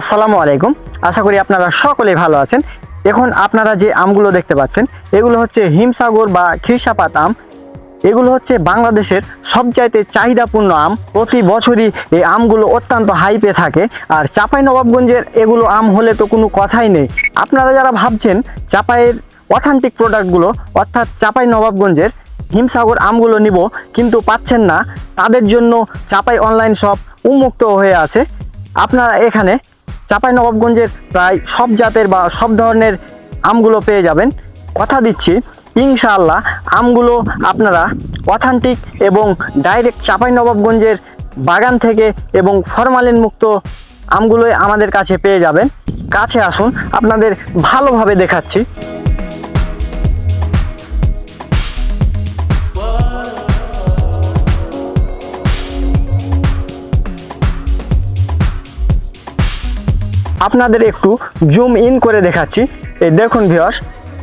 আসসালামু আলাইকুম। আশা করি আপনারা সকলেই ভালো আছেন। এখন আপনারা যে আমগুলো দেখতে পাচ্ছেন, এগুলো হচ্ছে হিমসাগর বা খিরসাপাত আম। এগুলো হচ্ছে বাংলাদেশের সবচাইতে চাহিদাপূর্ণ আম। প্রতি বছরই এই আমগুলো অত্যন্ত হাইপে থাকে। আর চাপাই নবাবগঞ্জের এগুলো আম হলে তো কোনো কথাই নেই। আপনারা যারা ভাবছেন চাপাইয়ের অথেন্টিক প্রোডাক্টগুলো অর্থাৎ চাপাই নবাবগঞ্জের হিমসাগর আমগুলো নিব, কিন্তু পাচ্ছেন না, তাদের জন্য চাপাই অনলাইন শপ উন্মুক্ত হয়ে আছে। আপনারা এখানে নবাবগঞ্জের প্রায় সব জাতের বা সব ধরনের আমগুলো পেয়ে যাবেন। কথা দিচ্ছি, ইনশাআল্লাহ আমগুলো আপনারা অথেন্টিক এবং ডাইরেক্ট চাপাই নবাবগঞ্জের বাগান থেকে এবং ফরমালিন মুক্ত আমগুলোই আমাদের কাছে পেয়ে যাবেন। কাছে আসুন, আপনাদের ভালোভাবে দেখাচ্ছি। আপনাদের একটু জুম ইন করে দেখাচ্ছি। এই দেখুন ভিওস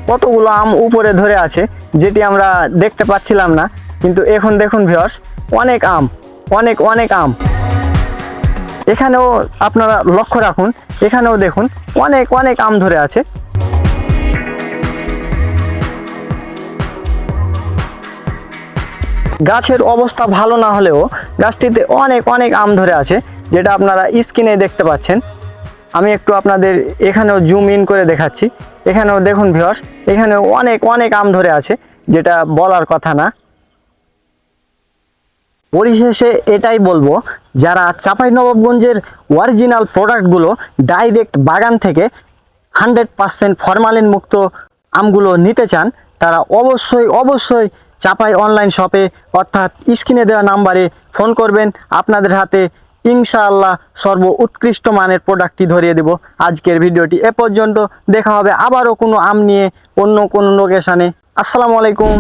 কতগুলো আম উপরে ধরে আছে, যেটি আমরা দেখতে পাচ্ছিলাম না। কিন্তু এখন দেখুন ভিওস অনেক আম, অনেক অনেক আম। এখানেও আপনারা লক্ষ্য রাখুন, এখানেও দেখুন, অনেক অনেক আম ধরে আছে। গাছের অবস্থা ভালো না হলেও গাছটিতে অনেক অনেক আম ধরে আছে, যেটা আপনারা স্ক্রিনে দেখতে পাচ্ছেন। আমি একটু আপনাদের এখানেও জুম ইন করে দেখাচ্ছি। এখানেও দেখুন ভিওর্স এখানেও অনেক অনেক আম ধরে আছে, যেটা বলার কথা না। পরিশেষে এটাই বলব, যারা চাপাই চাঁপাইনবাবগঞ্জের অরিজিনাল প্রোডাক্টগুলো ডাইরেক্ট বাগান থেকে হান্ড্রেড পারসেন্ট ফরমালিন মুক্ত আমগুলো নিতে চান, তারা অবশ্যই অবশ্যই চাপাই অনলাইন শপে অর্থাৎ স্ক্রিনে দেওয়া নাম্বারে ফোন করবেন, আপনাদের হাতে ইনশাআল্লাহ সর্ব উৎকৃষ্ট মানের প্রোডাক্টটি ধরিয়ে দেব। আজকের ভিডিওটি এ পর্যন্ত। দেখা হবে আবারও কোনো আম নিয়ে অন্য কোনো লোকেশানে আসসালামু আলাইকুম।